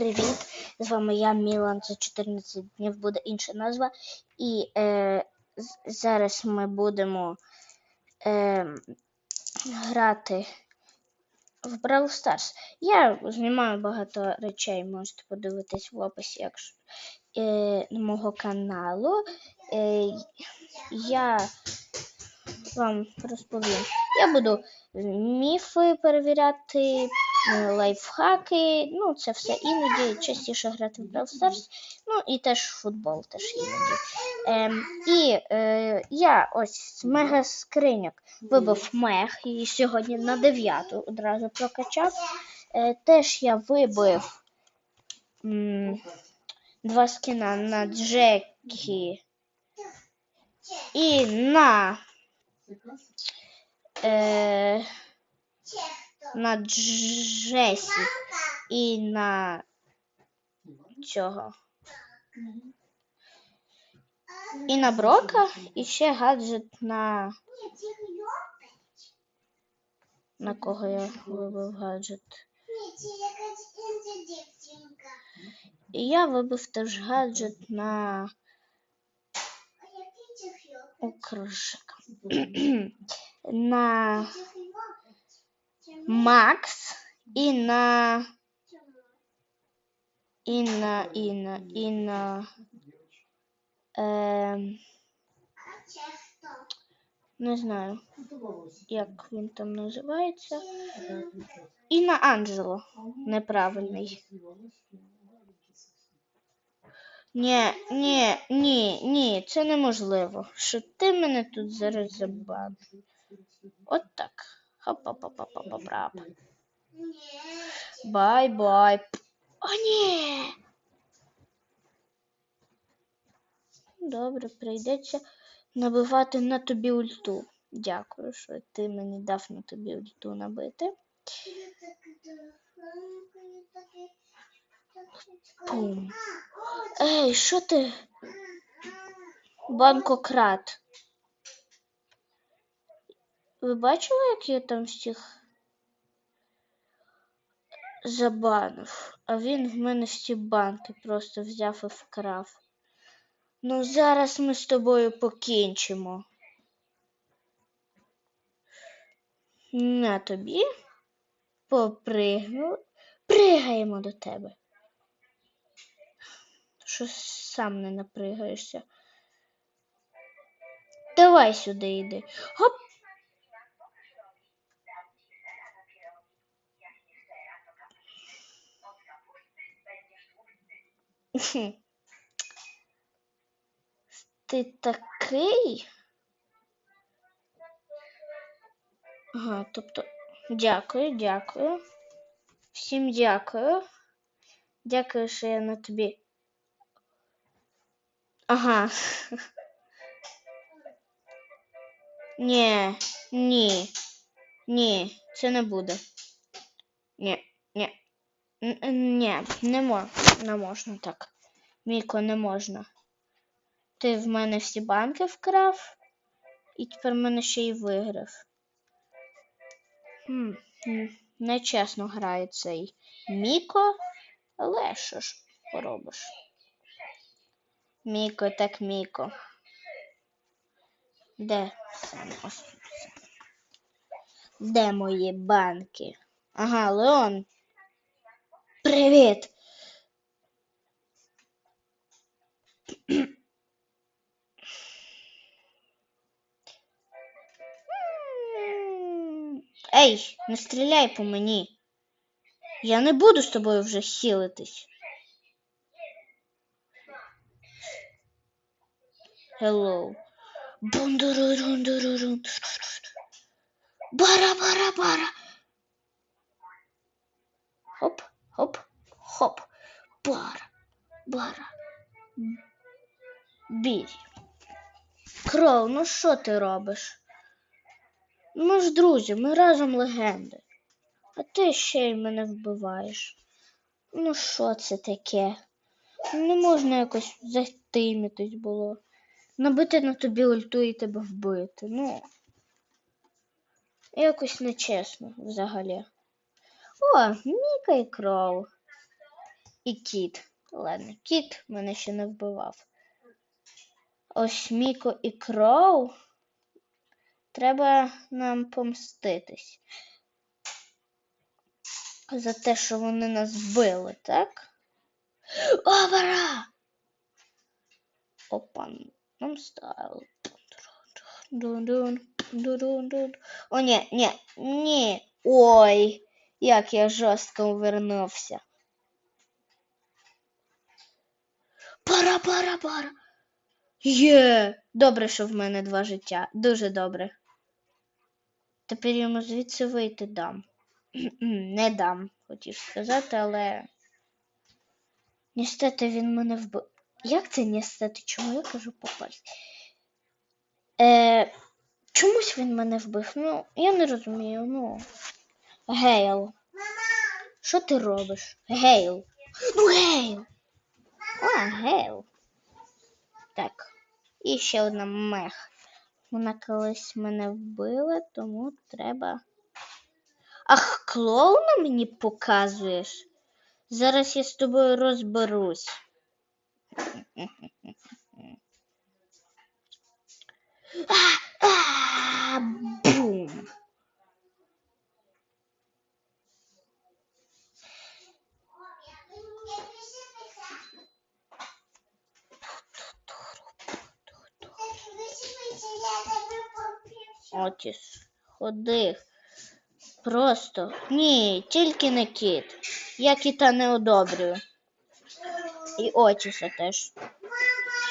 Привіт! З вами я, Мілан. За 14 днів буде інша назва. І е, зараз ми будемо е, грати в Brawl Stars. Я знімаю багато речей, можете подивитись в описі якщо, е, мого каналу. Е, я вам розповім. Я буду міфи перевіряти, лайфхаки, ну це все іноді частіше грати в Brawl Stars, ну і теж футбол теж іноді. Ем, і е, я ось з мега скриньок вибив мех і сьогодні на 9 одразу прокачав. Е, теж я вибив м, два скіна на Джекі і на е, на Джесі і на цього. І на Брока, і ще гаджет на. На кого я вибив гаджет? І я вибив теж гаджет на окружика. на Макс і на. І на, і на, і на. Ем, не знаю, як він там називається. І на Анджело. Неправильний. Ні, ні, ні, ні, це неможливо. Що ти мене тут зараз забав. От так. Хоп-хоп-хоп-хоп-хоп-хоп. Бай-бай. О, ні. Добре, прийдеться набивати на тобі ульту. Дякую, що ти мені дав на тобі ульту набити. Пум. Ей, що ти? Банкократ. Ви бачили, як я там всіх забанив? А він в мене всі банки просто взяв і вкрав. Ну, зараз ми з тобою покінчимо. На тобі. Попригнули. Пригаємо до тебе. Що сам не напригаєшся. Давай сюди йди. Гоп. Ти такий? Ага, тобто, дякую, дякую. Всім дякую. Дякую, що я на тобі. Ага. Ні, ні, ні, це не буде. Ні, ні. Ні, не, мо- не можна так. Міко, не можна. Ти в мене всі банки вкрав, і тепер мене ще й виграв. Хм, нечесно грає цей Міко, але що ж поробиш? Міко, так Міко. Де. Де мої банки? Ага, Леон. Привіт. М, Ей, не стріляй по мені. Я не буду з тобою вже хілитись. Hello. Бундурурун-дурурун. Бара, бара, бара. Хоп, хоп, хоп. Бара, бара. Біль. Кров, ну що ти робиш? Ми ж друзі, ми разом легенди. А ти ще й мене вбиваєш. Ну що це таке? Не можна якось затимітись було. Набити на тобі ульту і тебе вбити. Ну. Якось нечесно взагалі. О, Міка і кров. І кіт. Ладно, кіт мене ще не вбивав. Ось Міко і Кроу. Треба нам помститись. За те, що вони нас вбили, так? Овара! Опа, нам стайл. О, ні, ні, ні. Ой, як я жорстко увернувся. Пара, пара, пара. Є! Добре, що в мене два життя. Дуже добре. Тепер йому звідси вийти дам. Не дам, хотів сказати, але. Ністети він мене вбив. Як це ністети? Чому я кажу попасть? Е, чомусь він мене вбив. Ну, я не розумію. Ну. Гейл. Що ти робиш? Гейл. Ну, Гейл. А, Гейл. Так. І ще одна мех. Вона колись мене вбила, тому треба. Ах, клоуна мені показуєш? Зараз я з тобою розберусь. А, а, бум. Отіс, ходи. Просто. Ні, тільки не кіт. Я кіта не одобрюю. І Отіса теж.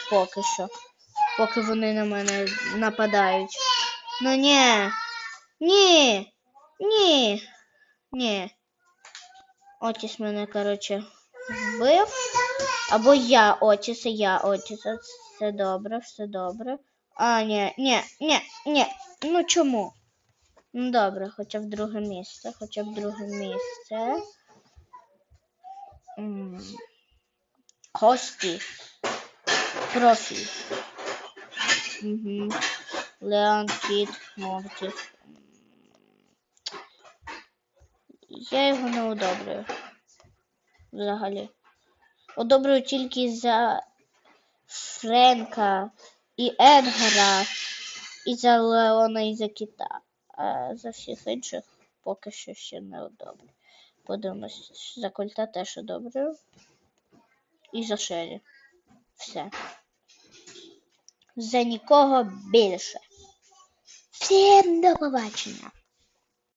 Поки що. Поки вони на мене нападають. Ну ні. Ні. Ні. Ні. Отіс мене, коротше, вбив. Або я Отіса, я Отіса. Все добре, все добре. А, ні, ні, ні, ні. Ну чому? Ну добре, хоча б друге місце, хоча б друге місце. Профіль. Угу. Леон, Кіт, Морті. Я його не одобрюю. Взагалі. Одобрюю тільки за Френка і Едгара, і за Леона, і за Кіта. А за всіх інших поки що ще не одобрю. Подивимось, за кольта теж одобрю. І за Шері. Все. За нікого більше. Всім до побачення!